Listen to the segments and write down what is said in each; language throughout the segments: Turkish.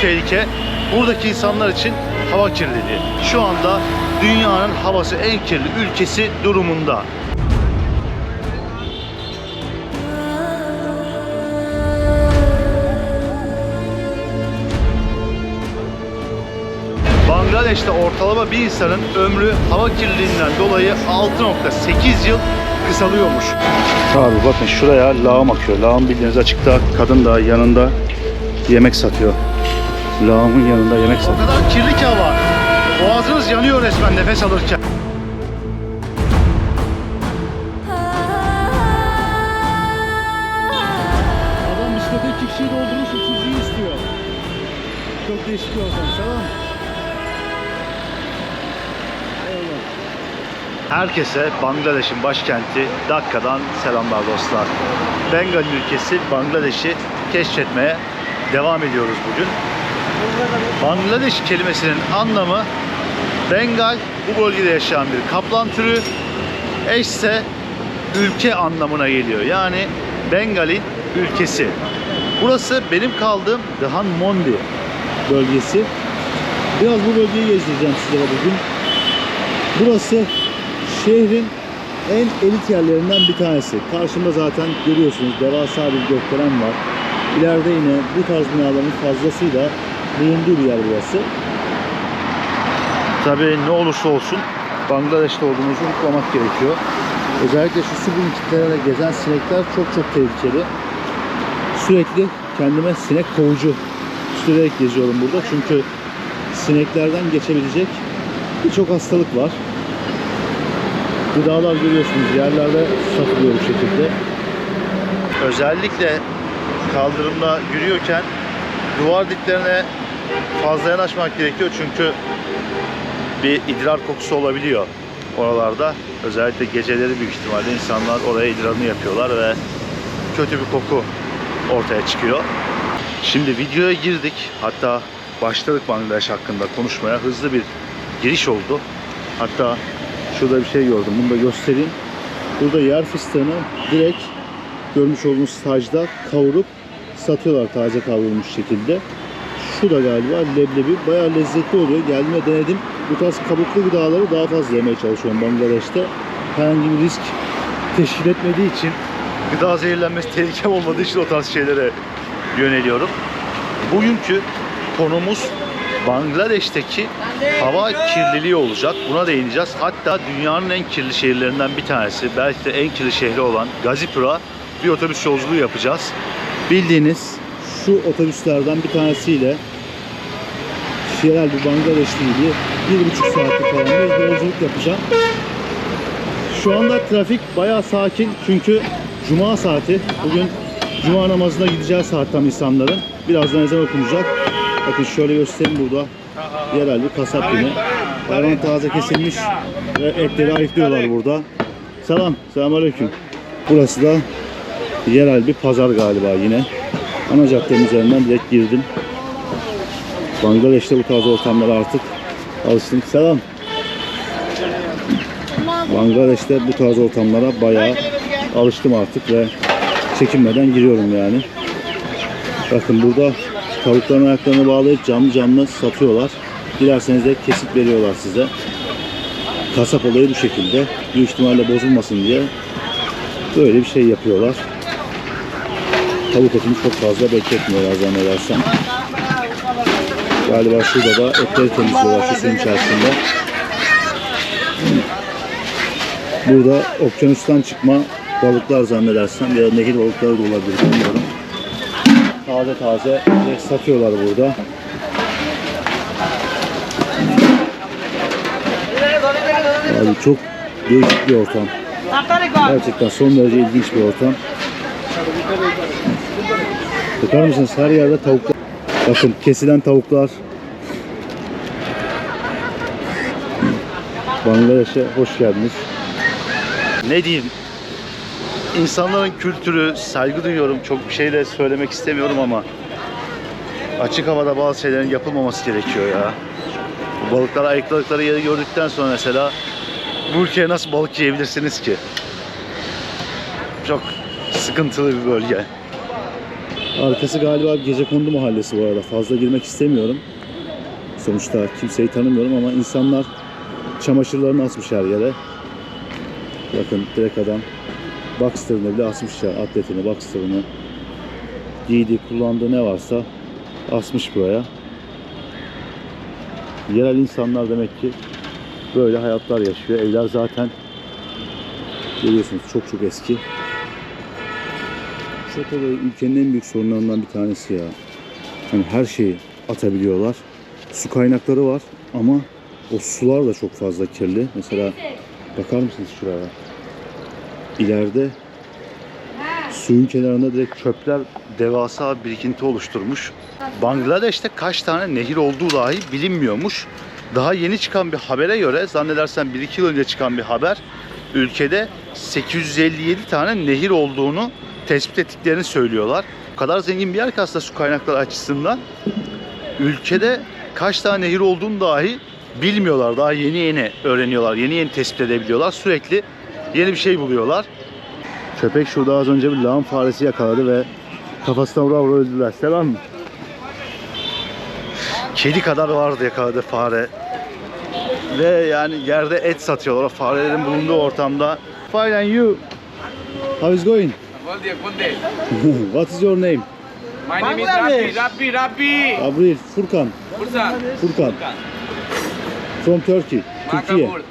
tehlike buradaki insanlar için hava kirliliği. Şu anda dünyanın havası en kirli ülkesi durumunda. Bangladeş'te ortalama bir insanın ömrü hava kirliliğinden dolayı 6.8 yıl kısalıyormuş. Abi bakın şuraya lağım akıyor. Lağım bildiğiniz açıkta. Kadın da yanında yemek satıyor. Lağımın yanında yemek satıyor. O kadar kirli ki hava. Boğazınız yanıyor resmen nefes alırken. Adam bisiklete iki kişiyi doldurmuş, ikinciyi istiyor. Çok değişik bir ortam. Eyvallah. Herkese Bangladeş'in başkenti Dakka'dan selamlar dostlar. Bengal ülkesi Bangladeş'i keşfetmeye devam ediyoruz bugün. Bangladeş kelimesinin anlamı Bengal bu bölgede yaşayan bir kaplan türü eşse ülke anlamına geliyor. Yani Bengal'in ülkesi. Burası benim kaldığım Dhanmondi bölgesi. Biraz bu bölgeyi gezdireceğim size bugün. Burası şehrin en elit yerlerinden bir tanesi. Karşımda zaten görüyorsunuz devasa bir gökdelen var. İleride yine bu tarz binaların fazlasıyla bulunduğu bir yer burası. Tabii ne olursa olsun Bangladeş'te olduğumuzu unutmamak gerekiyor. Özellikle şu su kitlelere gezen sinekler çok çok tehlikeli. Sürekli kendime sinek kovucu sürerek geziyorum burada. Çünkü sineklerden geçebilecek birçok hastalık var. Gıdalar görüyorsunuz yerlerde satılıyor bu şekilde. Özellikle kaldırımda yürüyorken duvar diplerine fazla yanaşmak gerekiyor çünkü bir idrar kokusu olabiliyor oralarda. Özellikle geceleri büyük ihtimalle insanlar oraya idrarını yapıyorlar ve kötü bir koku ortaya çıkıyor. Şimdi videoya girdik. Hatta başladık Bangladeş hakkında konuşmaya. Hızlı bir giriş oldu. Hatta şurada bir şey gördüm. Bunu da göstereyim. Burada yer fıstığını direkt görmüş olduğunuz stajda kavurup satıyorlar taze kavrulmuş şekilde. Şu da galiba leblebi. Bayağı lezzetli oluyor. Geldim ve denedim. Bu tarz kabuklu gıdaları daha fazla yemeye çalışıyorum Bangladeş'te. Herhangi bir risk teşkil etmediği için gıda zehirlenmesi tehlikem olmadığı için o tarz şeylere yöneliyorum. Bugünkü konumuz Bangladeş'teki hava kirliliği olacak. Buna değineceğiz. Hatta dünyanın en kirli şehirlerinden bir tanesi, belki de en kirli şehri olan Gazipur'a bir otobüs yolculuğu yapacağız. Bildiğiniz şu otobüslerden bir tanesiyle yerel bir Bangladeşli gibi bir buçuk saatlik falan bir yolculuk yapacağım. Şu anda trafik bayağı sakin çünkü Cuma saati. Bugün Cuma namazına gideceği saat tam insanların. Birazdan ezan okunacak. Bakın şöyle göstereyim burada. Yerel bir kasap yine. Hayvan taze kesilmiş ve etleri ayıklıyorlar burada. Selam, selamünaleyküm. Burası da yerel bir pazar galiba yine. Ana caddenin üzerinden direkt girdim. Bangladeş'te bu tarz ortamlara artık alıştım. Selam. Bangladeş'te bu tarz ortamlara bayağı alıştım artık ve çekinmeden giriyorum yani. Bakın burada tavukların ayaklarını bağlayıp canlı canlı satıyorlar. Dilerseniz de kesip veriyorlar size. Kasap olayı bu şekilde. Büyük ihtimalle bozulmasın diye böyle bir şey yapıyorlar. Tavuk çok fazla bekletmiyorlar zannedersem. Galiba şurada da etleri temizliyorlar şu suyun içerisinde. Burada okyanustan çıkma balıklar zannedersem ya nehir balıkları da olabilir bilmiyorum. Taze taze satıyorlar burada. Abi çok değişik bir ortam. Gerçekten son derece ilginç bir ortam. Bakar mısınız her yerde tavuklar. Bakın kesilen tavuklar. Bangladeş'e hoş geldiniz. Ne diyeyim? İnsanların kültürü, saygı duyuyorum. Çok bir şey de söylemek istemiyorum ama açık havada bazı şeylerin yapılmaması gerekiyor ya. Balıklar ayıkladıkları yeri gördükten sonra mesela bu ülkeye nasıl balık yiyebilirsiniz ki? Çok sıkıntılı bir bölge. Arkası galiba gece kondu mahallesi bu arada. Fazla girmek istemiyorum. Sonuçta kimseyi tanımıyorum ama insanlar çamaşırlarını asmış her yere. Bakın direkt adam Boxster'ını bile asmış ya. Atletini, Boxster'ını. Giydiği, kullandığı ne varsa asmış buraya. Yerel insanlar demek ki böyle hayatlar yaşıyor. Evler zaten görüyorsunuz çok çok eski. Şu tabii ülkenin en büyük sorunlarından bir tanesi ya. Hani her şeyi atabiliyorlar. Su kaynakları var ama o sular da çok fazla kirli. Mesela bakar mısınız şuraya? İleride suyun kenarında direkt çöpler devasa birikinti oluşturmuş. Bangladeş'te kaç tane nehir olduğu dahi bilinmiyormuş. Daha yeni çıkan bir habere göre zannedersem 1-2 yıl önce çıkan bir haber ülkede 857 tane nehir olduğunu tespit ettiklerini söylüyorlar. O kadar zengin bir yer ki aslında su kaynakları açısından ülkede kaç tane nehir olduğunu dahi bilmiyorlar. Daha yeni yeni öğreniyorlar. Yeni yeni tespit edebiliyorlar. Sürekli yeni bir şey buluyorlar. Köpek şurada az önce bir lağım faresi yakaladı ve kafasına vura vura öldüler. Selam mı? Kedi kadar vardı yakaladı fare. Ve yani yerde et satıyorlar. O farelerin bulunduğu ortamda. Fine and you? How is going? What is your name? My name is Rabbi, Rabbi, Rabbi. Abril, Furkan. Bursa. Furkan. From Turkey. Türkiye. Makabul.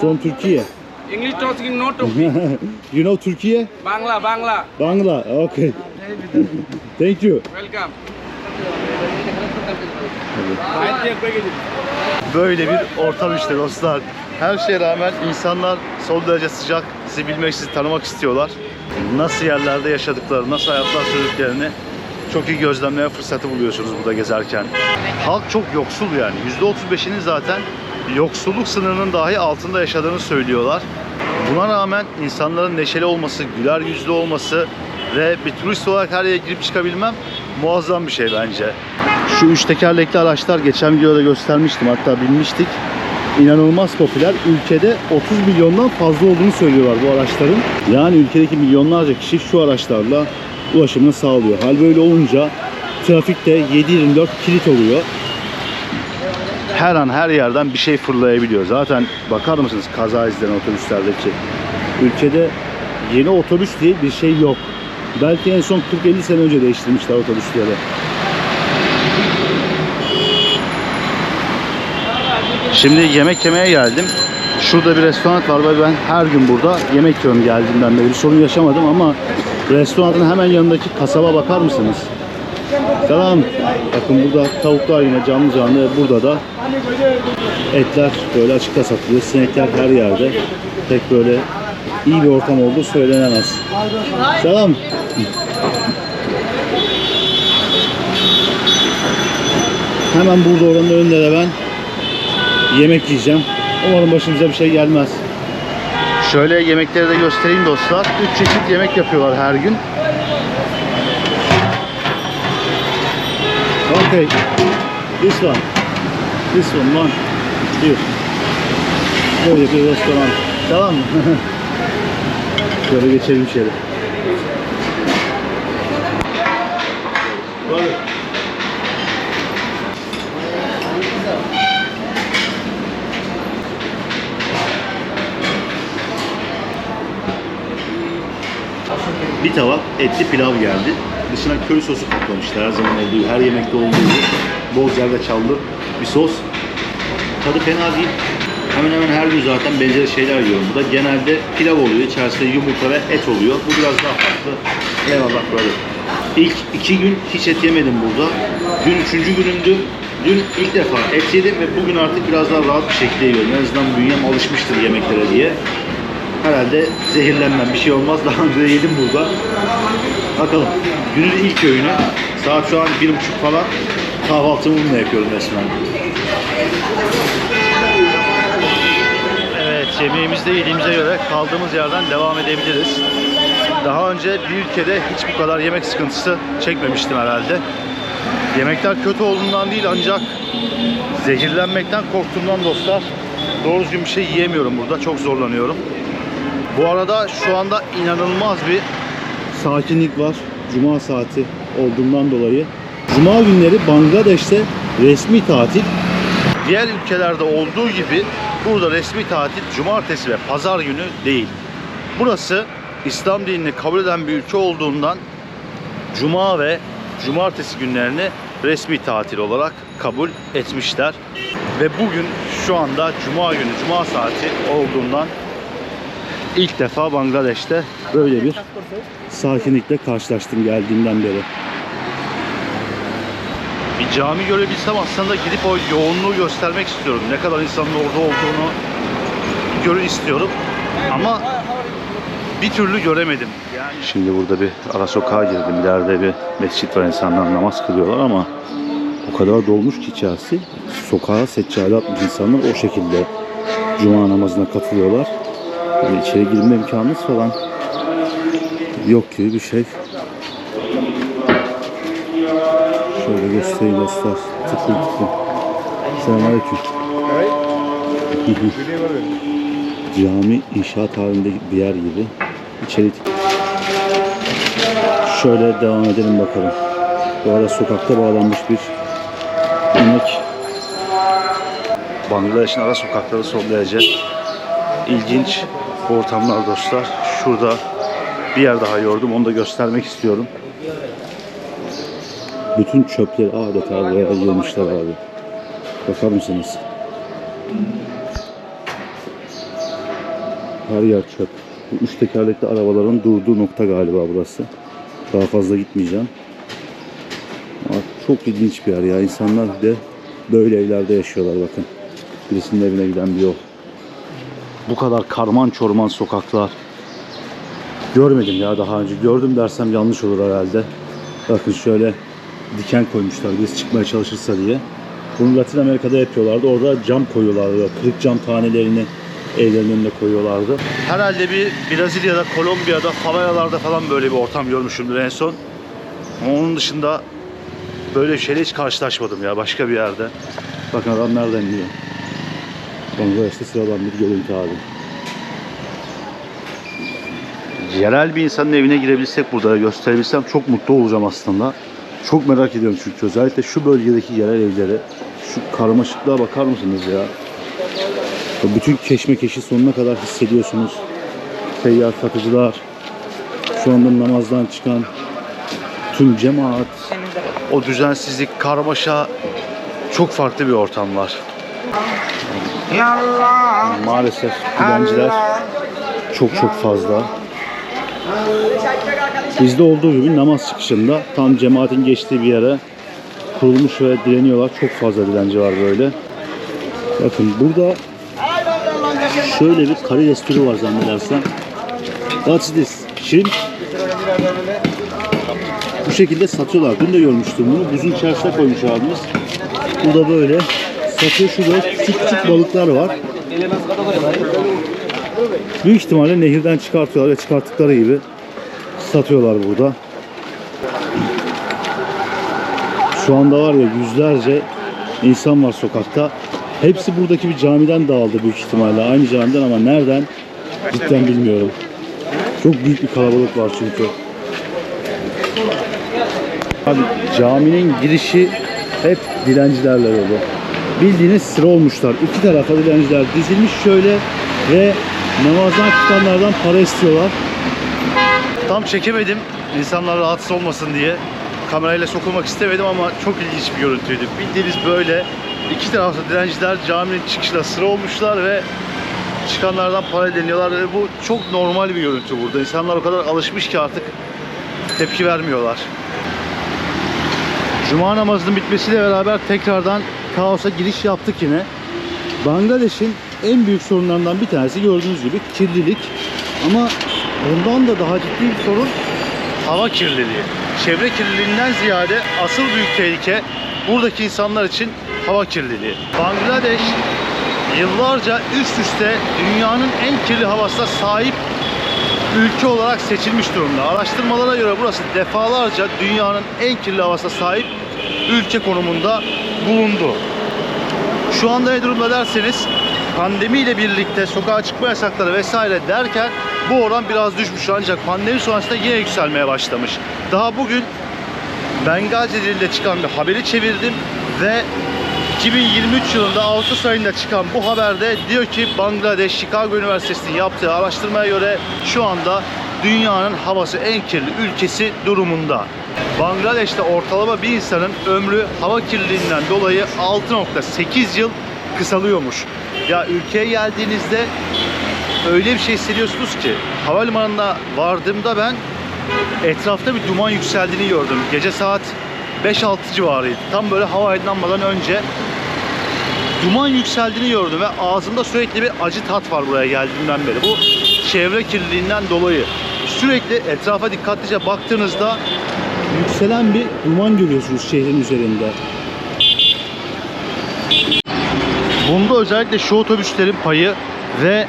From Türkiye. English talking no talking. you know Türkiye? Bangla, Bangla. Bangla. Okay. Thank you. Welcome. Böyle bir ortam işte dostlar. Her şeye rağmen insanlar son derece sıcak, sizi bilmek, sizi tanımak istiyorlar. Nasıl yerlerde yaşadıkları, nasıl hayatlar sürdüklerini çok iyi gözlemleme fırsatı buluyorsunuz burada gezerken. Halk çok yoksul yani. %35'inin zaten yoksulluk sınırının dahi altında yaşadığını söylüyorlar. Buna rağmen insanların neşeli olması, güler yüzlü olması ve bir turist olarak her yere girip çıkabilmem muazzam bir şey bence. Şu üç tekerlekli araçlar geçen videoda göstermiştim hatta bilmiştik. İnanılmaz popüler. Ülkede 30 milyondan fazla olduğunu söylüyorlar bu araçların. Yani ülkedeki milyonlarca kişi şu araçlarla ulaşımını sağlıyor. Hal böyle olunca trafikte 7-24 kilit oluyor. Her an her yerden bir şey fırlayabiliyor. Zaten bakar mısınız kaza izlenen otobüslerdeki. Ülkede yeni otobüs diye bir şey yok. Belki en son 40-50 sene önce değiştirmişler otobüsleri. Şimdi yemek yemeye geldim. Şurada bir restoran var ve ben her gün burada yemek yiyorum geldiğimden beri. Bir sorun yaşamadım ama restoranın hemen yanındaki kasaba bakar mısınız? Selam. Bakın burada tavuklar yine canlı canlı burada da etler böyle açıkta satılıyor. Sinekler her yerde. Pek böyle iyi bir ortam olduğu söylenemez. Selam. Hemen burada oranın önünde de ben yemek yiyeceğim. Umarım başımıza bir şey gelmez. Şöyle yemekleri de göstereyim dostlar. 3 çeşit yemek yapıyorlar her gün. Okay. This one. This one, one. Here. Böyle bir restoran. Tamam mı? Şöyle geçelim içeri. Bir tabak etli pilav geldi. Dışına köri sosu kaplamışlar her zaman olduğu, her yemekte olduğu gibi. Bol zerdeçallı bir sos. Tadı fena değil. Hemen hemen her gün zaten benzeri şeyler yiyorum. Bu da genelde pilav oluyor. İçerisinde yumurta ve et oluyor. Bu biraz daha farklı. Eyvallah böyle. İlk iki gün hiç et yemedim burada. Dün üçüncü günümdü. Dün ilk defa et yedim ve bugün artık biraz daha rahat bir şekilde yiyorum. En azından bünyem alışmıştır yemeklere diye. Herhalde zehirlenmem bir şey olmaz. Daha önce de yedim burada. Bakalım. Günün ilk öğünü. Saat şu an bir buçuk falan. Kahvaltımı bununla yapıyorum resmen. Evet yemeğimizi de yediğimize göre kaldığımız yerden devam edebiliriz. Daha önce bir ülkede hiç bu kadar yemek sıkıntısı çekmemiştim herhalde. Yemekler kötü olduğundan değil ancak zehirlenmekten korktuğumdan dostlar doğru düzgün bir şey yiyemiyorum burada. Çok zorlanıyorum. Bu arada şu anda inanılmaz bir sakinlik var. cuma saati olduğundan dolayı cuma günleri Bangladeş'te resmi tatil. Diğer ülkelerde olduğu gibi burada resmi tatil cumartesi ve pazar günü değil. Burası İslam dinini kabul eden bir ülke olduğundan cuma ve cumartesi günlerini resmi tatil olarak kabul etmişler. Ve bugün şu anda cuma günü, cuma saati olduğundan ilk defa Bangladeş'te böyle bir sakinlikle karşılaştım geldiğimden beri. Bir cami görebilsem aslında gidip o yoğunluğu göstermek istiyorum. Ne kadar insanın orada olduğunu görün istiyorum. Ama bir türlü göremedim. Şimdi burada bir ara sokağa girdim. İleride bir mescit var. insanlar namaz kılıyorlar ama o kadar dolmuş ki içerisi. Sokağa seccade atmış insanlar o şekilde cuma namazına katılıyorlar. Yani içeri girme imkanınız falan yok gibi bir şey. Şöyle göstereyim dostlar. Tıklım tıklım. Selamünaleyküm. Cami inşaat halinde bir yer gibi. İçeri Şöyle devam edelim bakalım. Bu arada sokakta bağlanmış bir inek. Bangladeş'in ara sokakları son derece ilginç ortamlar dostlar. Şurada bir yer daha gördüm. Onu da göstermek istiyorum. Bütün çöpleri adeta buraya yığmışlar abi. Bakar mısınız? Her yer çöp. Bu üç tekerlekli arabaların durduğu nokta galiba burası. Daha fazla gitmeyeceğim. Ama çok ilginç bir yer ya. İnsanlar de böyle evlerde yaşıyorlar bakın. Birisinin evine giden bir yol. Bu kadar karman çorman sokaklar. Görmedim ya daha önce. Gördüm dersem yanlış olur herhalde. Bakın şöyle diken koymuşlar biz çıkmaya çalışırsa diye. Bunu Latin Amerika'da yapıyorlardı. Orada cam koyuyorlardı. Kırık cam tanelerini evlerin önüne koyuyorlardı. Herhalde bir Brezilya'da, Kolombiya'da, favelalarda falan böyle bir ortam görmüşümdür en son. Ama onun dışında böyle bir şeyle hiç karşılaşmadım ya başka bir yerde. Bakın adam nereden iniyor. Bangladeş'te sıradan bir görüntü abi. Yerel bir insanın evine girebilsek burada gösterebilsem çok mutlu olacağım aslında. Çok merak ediyorum çünkü özellikle şu bölgedeki yerel evlere şu karmaşıklığa bakar mısınız ya? Bütün keşmekeşi sonuna kadar hissediyorsunuz. Seyyar satıcılar, şu anda namazdan çıkan tüm cemaat, o düzensizlik, karmaşa çok farklı bir ortam var. Maalesef dilenciler çok çok fazla. Bizde olduğu gibi namaz çıkışında tam cemaatin geçtiği bir yere kurulmuş ve dileniyorlar. Çok fazla dilenci var böyle. Bakın burada şöyle bir karides türü var zannedersem. What's this? Shrimp? Bu şekilde satıyorlar. Dün de görmüştüm bunu. Buzun içerisine koymuş abimiz. Bu da böyle satıyor. Şurada küçük küçük balıklar var. Büyük ihtimalle nehirden çıkartıyorlar ve çıkarttıkları gibi satıyorlar burada. Şu anda var ya yüzlerce insan var sokakta. Hepsi buradaki bir camiden dağıldı büyük ihtimalle. Aynı camiden ama nereden cidden bilmiyorum. Çok büyük bir kalabalık var çünkü. Abi caminin girişi hep dilencilerle dolu. Bildiğiniz sıra olmuşlar. İki tarafa dilenciler dizilmiş şöyle ve namazdan çıkanlardan para istiyorlar. Tam çekemedim insanlar rahatsız olmasın diye. Kamerayla sokulmak istemedim ama çok ilginç bir görüntüydü. Bildiğiniz böyle iki tarafta dilenciler caminin çıkışına sıra olmuşlar ve çıkanlardan para deniyorlar bu çok normal bir görüntü burada. İnsanlar o kadar alışmış ki artık tepki vermiyorlar. Cuma namazının bitmesiyle beraber tekrardan kaosa giriş yaptık yine. Bangladeş'in en büyük sorunlarından bir tanesi gördüğünüz gibi kirlilik. Ama ondan da daha ciddi bir sorun hava kirliliği. Çevre kirliliğinden ziyade asıl büyük tehlike buradaki insanlar için hava kirliliği. Bangladeş yıllarca üst üste dünyanın en kirli havasına sahip ülke olarak seçilmiş durumda. Araştırmalara göre burası defalarca dünyanın en kirli havasına sahip ülke konumunda bulundu. Şu anda ne durumda derseniz pandemiyle birlikte sokağa çıkma yasakları vesaire derken Bu oran biraz düşmüş ancak pandemi sonrasında yine yükselmeye başlamış. Daha bugün Bengazi dilinde çıkan bir haberi çevirdim ve 2023 yılında Ağustos ayında çıkan bu haberde diyor ki Bangladeş Chicago Üniversitesi'nin yaptığı araştırmaya göre şu anda dünyanın havası en kirli ülkesi durumunda. Bangladeş'te ortalama bir insanın ömrü hava kirliliğinden dolayı 6.8 yıl kısalıyormuş. Ya ülkeye geldiğinizde öyle bir şey hissediyorsunuz ki havalimanına vardığımda ben etrafta bir duman yükseldiğini gördüm. Gece saat 5-6 civarıydı. Tam böyle hava aydınlanmadan önce duman yükseldiğini gördüm ve ağzımda sürekli bir acı tat var buraya geldiğimden beri. Bu çevre kirliliğinden dolayı. Sürekli etrafa dikkatlice baktığınızda yükselen bir duman görüyorsunuz şehrin üzerinde. Bunda özellikle şu otobüslerin payı ve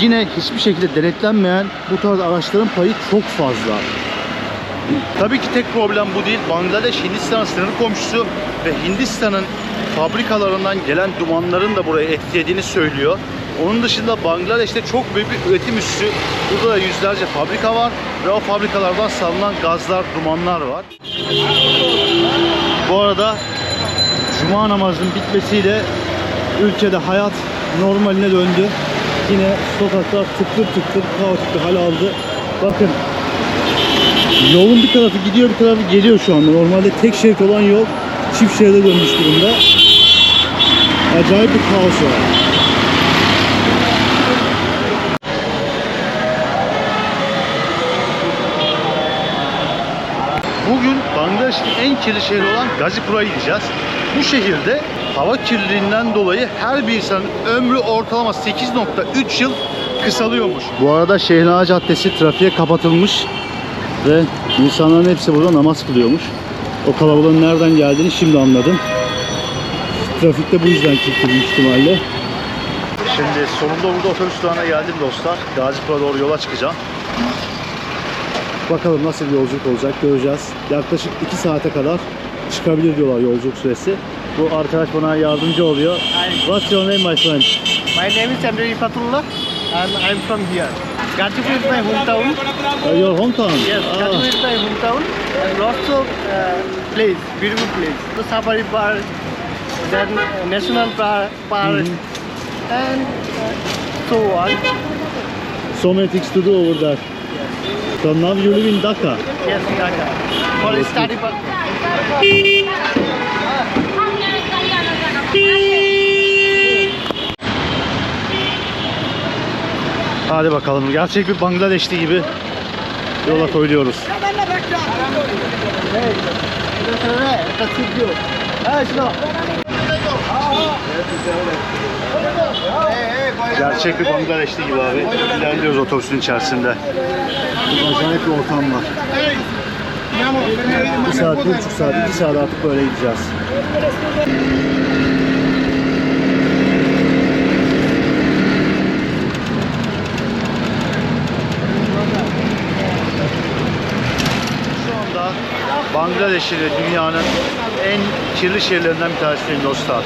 yine hiçbir şekilde denetlenmeyen bu tarz araçların payı çok fazla. Tabii ki tek problem bu değil. Bangladeş Hindistan sınır komşusu ve Hindistan'ın fabrikalarından gelen dumanların da buraya etkilediğini söylüyor. Onun dışında Bangladeş'te çok büyük bir üretim üssü. Burada da yüzlerce fabrika var ve o fabrikalardan salınan gazlar, dumanlar var. Bu arada Cuma namazının bitmesiyle ülkede hayat normaline döndü. Yine sokaklar tıklır tıklır kaotik bir hal aldı. Bakın Yolun bir tarafı gidiyor bir tarafı geliyor şu anda. Normalde tek şerit olan yol çift şeride dönmüş durumda. Acayip bir kaos var. Bugün Bangladeş'in en kirli şehri olan Gazipur'a gideceğiz. Bu şehirde hava kirliliğinden dolayı her bir insanın ömrü ortalama 8.3 yıl kısalıyormuş. Bu arada Şehnaz Caddesi trafiğe kapatılmış ve insanların hepsi burada namaz kılıyormuş. O kalabalığın nereden geldiğini şimdi anladım. Trafikte bu yüzden kilitli ihtimalle. Şimdi sonunda burada otobüs durağına geldim dostlar. Gazipur'a doğru yola çıkacağım. Bakalım nasıl bir yolculuk olacak göreceğiz. Yaklaşık 2 saate kadar çıkabilir diyorlar yolculuk süresi. Bu arkadaş bana yardımcı oluyor. What's your name my friend? My name is Chandra Fatullah and I'm from here. Gazipur is my hometown. Uh, your hometown? Yes, Ah. Gazipur is my hometown and lots of uh, place, beautiful place. The Safari Park, then uh, National Park, park and uh, so on. So many things to do over there. So now you live in Dhaka? Yes, Dhaka. For yes, study Hadi bakalım. Gerçek bir Bangladeşli gibi yola koyuyoruz. Gerçek bir Bangladeşli gibi abi. İlerliyoruz otobüsün içerisinde. Acayip bir ortam var. Bir saat, bir buçuk saat, iki saat artık böyle gideceğiz. Şu anda Bangladeş dünyanın en kirli şehirlerinden bir tanesiyim dostlar.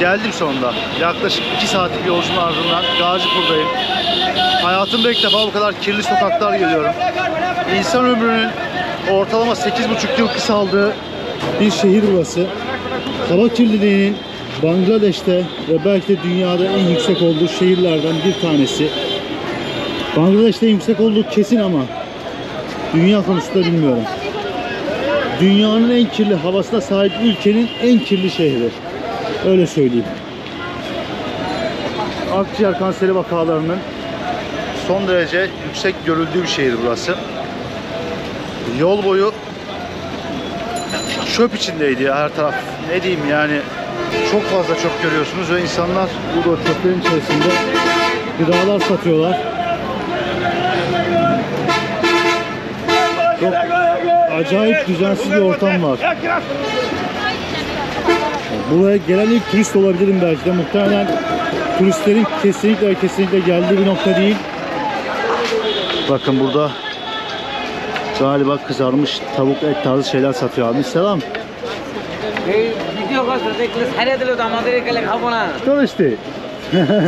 Geldim sonunda. Yaklaşık 2 saatlik yolculuğun ardından Gazipur'dayım. Hayatımda ilk defa bu kadar kirli sokaklar görüyorum. İnsan ömrünün ortalama 8,5 yıl kısaldığı bir şehir burası. Hava kirliliğinin Bangladeş'te ve belki de dünyada en yüksek olduğu şehirlerden bir tanesi. Bangladeş'te yüksek olduğu kesin ama dünya konusunda bilmiyorum. Dünyanın en kirli havasına sahip ülkenin en kirli şehri. Öyle söyleyeyim. Akciğer kanseri vakalarının son derece yüksek görüldüğü bir şehir burası. Yol boyu çöp içindeydi her taraf. Ne diyeyim yani çok fazla çöp görüyorsunuz ve insanlar burada çöplerin içerisinde gıdalar satıyorlar. Çok acayip düzensiz bir ortam var. Buraya gelen ilk turist olabilirim belki de. Muhtemelen turistlerin kesinlikle kesinlikle geldiği bir nokta değil. Bakın burada galiba kızarmış tavuk et tarzı şeyler satıyor abi. Selam. এই ভিডিও করছো দেখলে ছাড়িয়ে দিলে তো আমাদের এখানে খাবো না Turisti.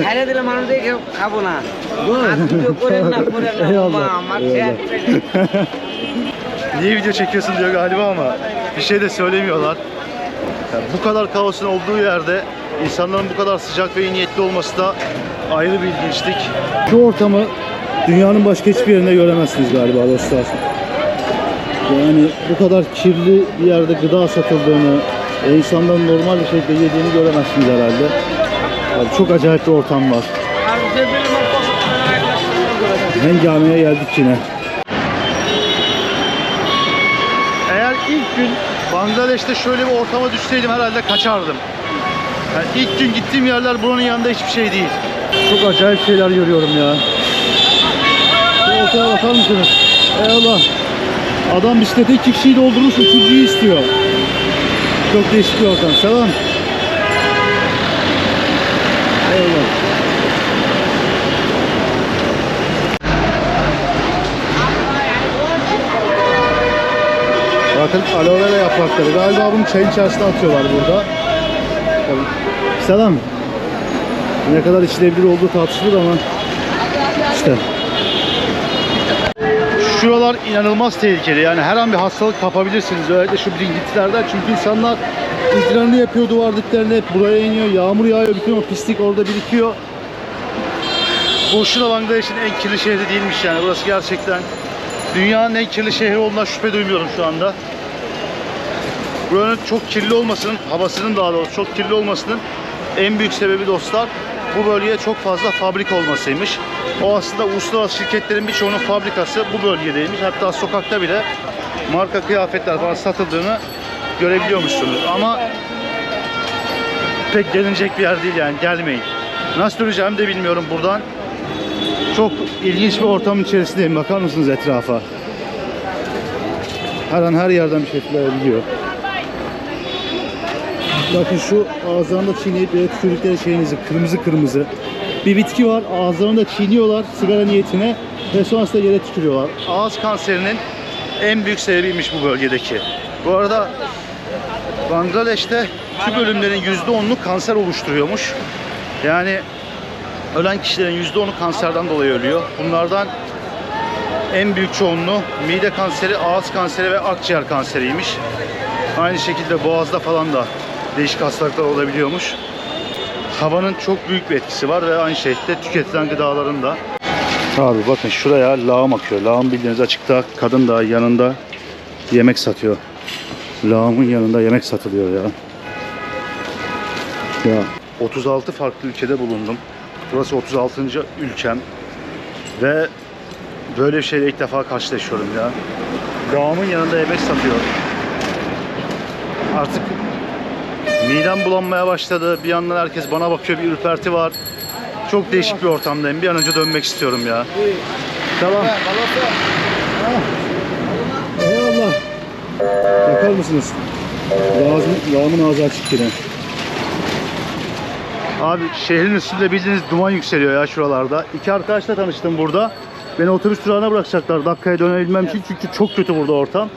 ছেড়ে দিলে মানুষ দেখে খাবো না আর ভিডিও করেন না করেন না Eyvallah, মা, আমার eyvallah. খেয়াল Niye video çekiyorsun diyor galiba ama bir şey de söylemiyorlar. Yani bu kadar kaosun olduğu yerde insanların bu kadar sıcak ve iyi niyetli olması da ayrı bir ilginçlik. Şu ortamı dünyanın başka hiçbir yerinde göremezsiniz galiba dostlar. Yani bu kadar kirli bir yerde gıda satıldığını, e, insanların normal bir şekilde yediğini göremezsiniz herhalde. Abi çok acayip bir ortam var. Hengami'ye geldik yine. Eğer ilk gün Bangladeş'te şöyle bir ortama düşseydim herhalde kaçardım. Yani ilk gün gittiğim yerler buranın yanında hiçbir şey değil. Çok acayip şeyler görüyorum ya. Şu ortaya bakar mısınız? Eyvallah. Adam bisiklete iki kişiyi doldurmuş üçüncüyü istiyor. Çok değişik bir ortam. Selam. Eyvallah. Bakın aloe vera yaprakları. Galiba bunu çayın içerisine atıyorlar burada. Selam. Ne kadar içilebilir olduğu tartışılır ama işte. Şuralar inanılmaz tehlikeli. Yani her an bir hastalık kapabilirsiniz. Özellikle şu birinkitlerden. Çünkü insanlar idrarını yapıyor duvar diplerine. Hep buraya iniyor. Yağmur yağıyor. Bütün o pislik orada birikiyor. Boşuna Bangladeş'in en kirli şehri değilmiş yani. Burası gerçekten dünyanın en kirli şehri olduğuna şüphe duymuyorum şu anda. Buranın çok kirli olmasının, havasının daha doğrusu çok kirli olmasının en büyük sebebi dostlar bu bölgeye çok fazla fabrik olmasıymış. O aslında uluslararası şirketlerin birçoğunun fabrikası bu bölgedeymiş. Hatta sokakta bile marka kıyafetler falan satıldığını görebiliyormuşsunuz. Ama pek gelinecek bir yer değil yani gelmeyin. Nasıl döneceğimi de bilmiyorum buradan. Çok ilginç bir ortamın içerisindeyim. Bakar mısınız etrafa? Her an her yerden bir şey fırlayabiliyor. Bakın şu ağızlarında çiğneyip yere tükürdükleri şeyinizi kırmızı kırmızı. Bir bitki var ağızlarında çiğniyorlar sigara niyetine ve sonrasında yere tükürüyorlar. Ağız kanserinin en büyük sebebiymiş bu bölgedeki. Bu arada Bangladeş'te tüm ölümlerin %10'unu kanser oluşturuyormuş. Yani ölen kişilerin %10'u kanserden dolayı ölüyor. Bunlardan en büyük çoğunluğu mide kanseri, ağız kanseri ve akciğer kanseriymiş. Aynı şekilde boğazda falan da değişik hastalıklar olabiliyormuş. Havanın çok büyük bir etkisi var ve aynı şekilde tüketilen gıdaların da. Abi bakın şuraya lağım akıyor. Lağım bildiğiniz açıkta kadın da yanında yemek satıyor. Lağımın yanında yemek satılıyor ya. Ya 36 farklı ülkede bulundum. Burası 36. ülkem. Ve böyle bir şeyle ilk defa karşılaşıyorum ya. Lağımın yanında yemek satıyor. Artık midem bulanmaya başladı. Bir yandan herkes bana bakıyor. Bir ürperti var. Çok değişik bir ortamdayım. Bir an önce dönmek istiyorum ya. Tamam. Ah. Eyvallah. Bakar mısınız? Lağım, lağımın ağzı açık yine. Abi şehrin üstünde bildiğiniz duman yükseliyor ya şuralarda. İki arkadaşla tanıştım burada. Beni otobüs durağına bırakacaklar dakikaya dönebilmem için çünkü çok kötü burada ortam.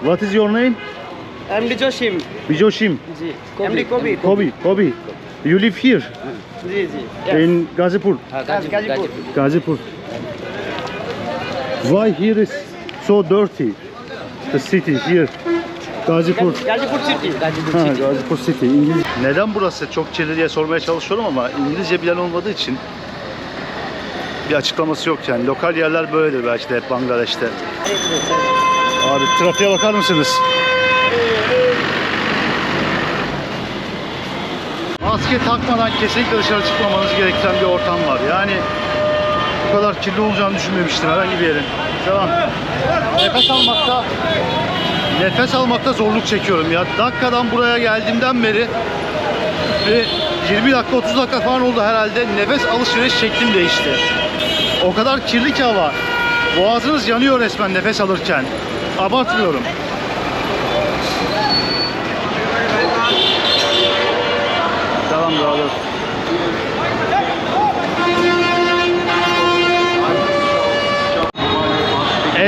What is your name? MD Jasim Bijoshim. G MD কবি Kobi. Kobi. You live here জি জি in Gazipur. Gazipur Gazipur. Why here is so dirty? The city here. Gazipur. Gazipur সিটি Gazipur Ha, Gazipur City. İngiliz. Neden burası çok kirli diye sormaya çalışıyorum ama İngilizce bilen olmadığı için bir açıklaması yok yani. Lokal yerler böyledir belki de hep Bangladeş'te. Abi trafiğe bakar mısınız? Maske takmadan kesinlikle dışarı çıkmamanız gereken bir ortam var. Yani bu kadar kirli olacağını düşünmemiştim herhangi bir yerin. Devam. Nefes almakta nefes almakta zorluk çekiyorum ya. Dakikadan buraya geldiğimden beri ve 20 dakika 30 dakika falan oldu herhalde. Nefes alışveriş şeklim değişti. O kadar kirli ki hava. Boğazınız yanıyor resmen nefes alırken. Abartmıyorum.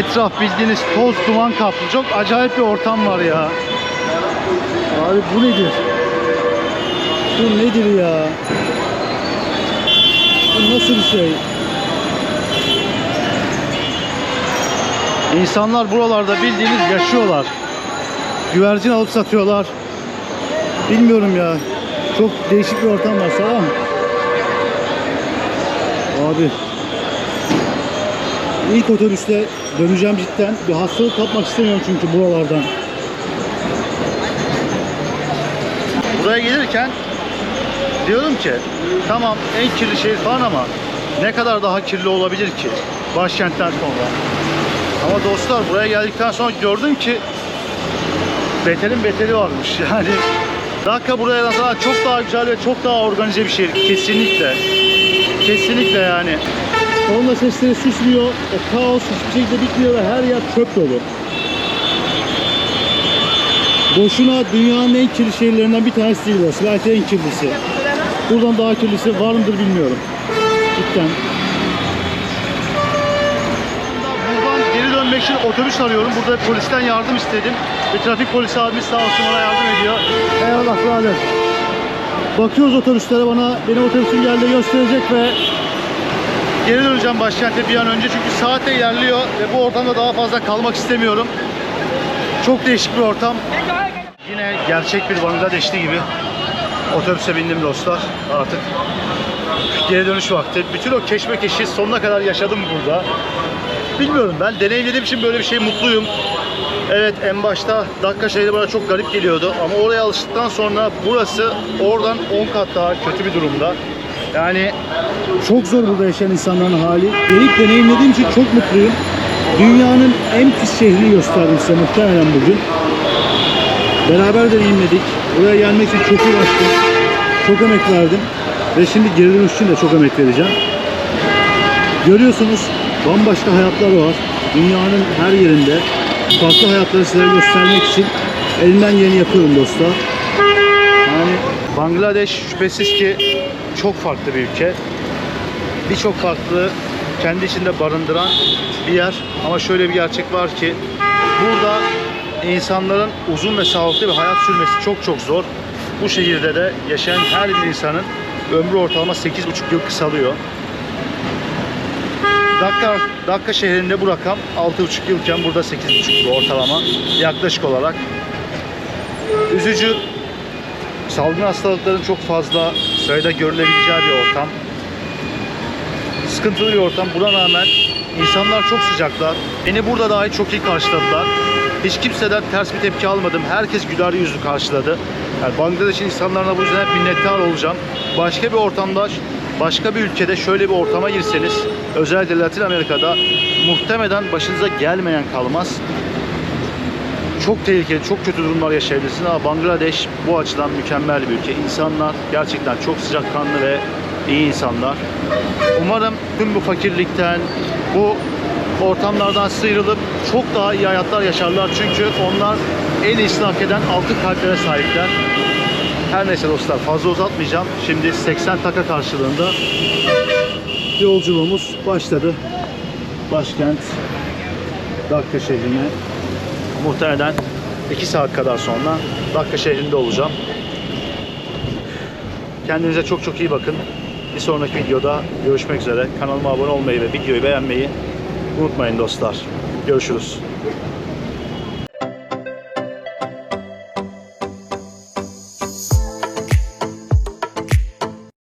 Etraf bildiğiniz toz duman kaplı. Çok acayip bir ortam var ya. Abi bu nedir? Bu nedir ya? Bu nasıl bir şey? İnsanlar buralarda bildiğiniz yaşıyorlar. Güvercin alıp satıyorlar. Bilmiyorum ya. Çok değişik bir ortam var. Selam. Abi. İlk otobüste döneceğim cidden. Bir hastalık kapmak istemiyorum çünkü buralardan. Buraya gelirken diyorum ki tamam en kirli şehir falan ama ne kadar daha kirli olabilir ki başkentten sonra. Ama dostlar buraya geldikten sonra gördüm ki beterin beteri varmış yani. Dakika buraya nazaran çok daha güzel ve çok daha organize bir şehir kesinlikle. Kesinlikle yani. Korna sesleri susmuyor, o kaos hiçbir şekilde bitmiyor ve her yer çöp dolu. Boşuna dünyanın en kirli şehirlerinden bir tanesi değil burası. Belki en kirlisi. Buradan daha kirlisi var mıdır bilmiyorum. Cidden. Buradan geri dönmek için otobüs arıyorum. Burada polisten yardım istedim. Ve trafik polisi abimiz sağ olsun bana yardım ediyor. Eyvallah birader. Bakıyoruz otobüslere bana benim otobüsüm geldi gösterecek ve geri döneceğim başkente bir an önce çünkü saat de ilerliyor ve bu ortamda daha fazla kalmak istemiyorum. Çok değişik bir ortam. Yine gerçek bir Bangladeşli gibi otobüse bindim dostlar. Artık geri dönüş vakti. Bütün o keşmekeşi sonuna kadar yaşadım burada. Bilmiyorum ben deneyimlediğim için böyle bir şey mutluyum. Evet en başta dakika şehri bana çok garip geliyordu ama oraya alıştıktan sonra burası oradan 10 kat daha kötü bir durumda. Yani çok zor burada yaşayan insanların hali. Gelip deneyimlediğim için çok mutluyum. Dünyanın en pis şehrini gösterdim size muhtemelen bugün. Beraber deneyimledik. Buraya gelmek için çok uğraştım. Çok emek verdim. Ve şimdi geri dönüş için de çok emek vereceğim. Görüyorsunuz bambaşka hayatlar var. Dünyanın her yerinde. Farklı hayatları size göstermek için elimden geleni yapıyorum dostlar. Yani Bangladeş şüphesiz ki çok farklı bir ülke. Birçok farklı kendi içinde barındıran bir yer. Ama şöyle bir gerçek var ki burada insanların uzun ve sağlıklı bir hayat sürmesi çok çok zor. Bu şehirde de yaşayan her bir insanın ömrü ortalama 8,5 yıl kısalıyor. Dakika, Dakika şehrinde bu rakam 6,5 yılken burada 8,5 yıl ortalama yaklaşık olarak. Üzücü salgın hastalıkların çok fazla sayıda görülebileceği bir ortam. Sıkıntılı bir ortam. Buna rağmen insanlar çok sıcaklar. Beni burada dahi çok iyi karşıladılar. Hiç kimseden ters bir tepki almadım. Herkes güler yüzlü karşıladı. Yani Bangladeş'in insanlarına bu yüzden hep minnettar olacağım. Başka bir ortamda, başka bir ülkede şöyle bir ortama girseniz, özellikle Latin Amerika'da muhtemelen başınıza gelmeyen kalmaz. Çok tehlikeli, çok kötü durumlar yaşayabilirsiniz ama Bangladeş bu açıdan mükemmel bir ülke. İnsanlar gerçekten çok sıcakkanlı ve iyi insanlar. Umarım tüm bu fakirlikten, bu ortamlardan sıyrılıp çok daha iyi hayatlar yaşarlar. Çünkü onlar en iyisini hak eden altın kalplere sahipler. Her neyse dostlar fazla uzatmayacağım. Şimdi 80 taka karşılığında yolculuğumuz başladı. Başkent Dakka şehrine muhtemelen 2 saat kadar sonra Dakka şehrinde olacağım. Kendinize çok çok iyi bakın. Bir sonraki videoda görüşmek üzere. Kanalıma abone olmayı ve videoyu beğenmeyi unutmayın dostlar. Görüşürüz.